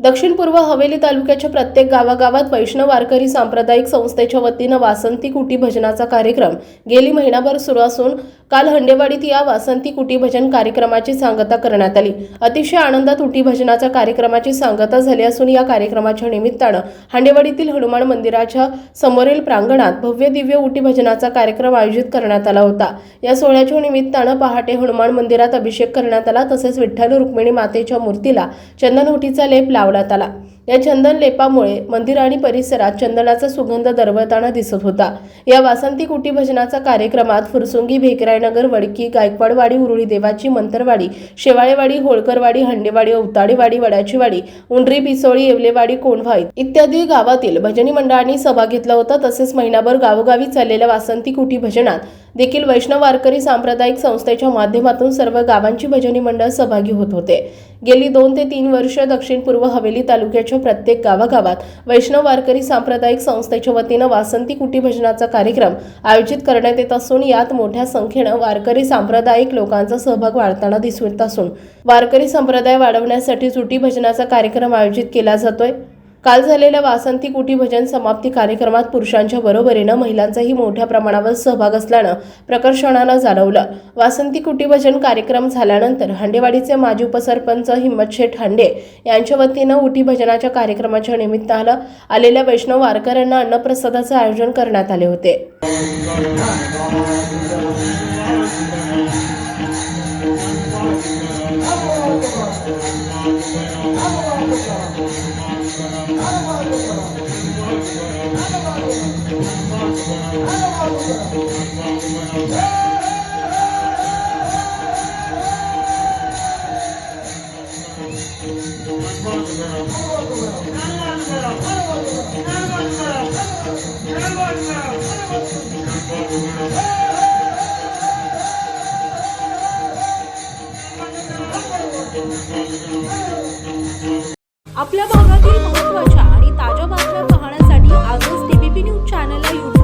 दक्षिण पूर्व हवेली तालुक्याच्या प्रत्येक गावागावात वैष्णव वारकरी सांप्रदायिक संस्थेच्या वतीनं वासंती कुटी भजनाचा कार्यक्रम गेली महिनाभर सुरू असून काल हंडेवाडीत या वासंती कुटी भजन कार्यक्रमाची सांगता करण्यात आली. अतिशय आनंदात उटी भजनाच्या कार्यक्रमाची सांगता झाली असून या कार्यक्रमाच्या निमित्तानं हांडेवाडीतील हनुमान मंदिराच्या समोरील प्रांगणात भव्य दिव्य उटी भजनाचा कार्यक्रम आयोजित करण्यात आला होता. या सोहळ्याच्या निमित्तानं पहाटे हनुमान मंदिरात अभिषेक करण्यात आला तसेच विठ्ठल रुक्मिणी मातेच्या मूर्तीला चंदनवटीचा लेप लावण्यात आला. या चंदन लेपामुळे मंदिर आणि परिसरात चंदनाचा सुगंध दरवळताना दिसत होता. या वासंती कुटी भजनाचा कार्यक्रमात फुरसुंगी भेकरायनगर वडकी गायकवाडवाडी उरुळी देवाची मंतरवाडी शेवाळेवाडी होळकरवाडी हंडेवाडी औताडेवाडी वडाचीवाडी उंडरी पिसोळी येवलेवाडी कोंढवाई इत्यादी गावातील भजनी मंडळांनी सहभाग घेतला होता. तसेच महिनाभर गावोगावी चाललेल्या वासंती कुटी भजनात देखील वैष्णव वारकरी सांप्रदायिक संस्थेच्या माध्यमातून सर्व गावांची भजनी मंडळ सहभागी होत होते. गेली दोन ते तीन वर्ष दक्षिण पूर्व हवेली तालुक्याच्या प्रत्येक गावागावात वैष्णव वारकरी सांप्रदायिक संस्थेच्या वतीनं वासंती कुटी भजनाचा कार्यक्रम आयोजित करण्यात येत असून यात मोठ्या संख्येनं वारकरी सांप्रदायिक लोकांचा सहभाग वाढताना दिसून येत असून वारकरी संप्रदाय वाढवण्यासाठी सुटी भजनाचा कार्यक्रम आयोजित केला जातोय. काल झालेल्या वासंती कुटी भजन समाप्ती कार्यक्रमात पुरुषांच्या बरोबरीनं महिलांचाही मोठ्या प्रमाणावर सहभाग असल्यानं प्रकर्षणानं जाणवलं. वासंती कुटी भजन कार्यक्रम झाल्यानंतर हांडेवाडीचे माजी उपसरपंच हिम्मत शेठ हांडे यांच्या वतीनं उटी भजनाच्या कार्यक्रमाच्या निमित्तानं आलेल्या वैष्णव वारकऱ्यांना अन्नप्रसादाचं आयोजन करण्यात आले होते. Come on, come on. आपल्या भागातील महत्त्वाच्या आणि ताज्या बातम्या पाहण्यासाठी आजच टीबीपी न्यूज चॅनलला यूट्यूब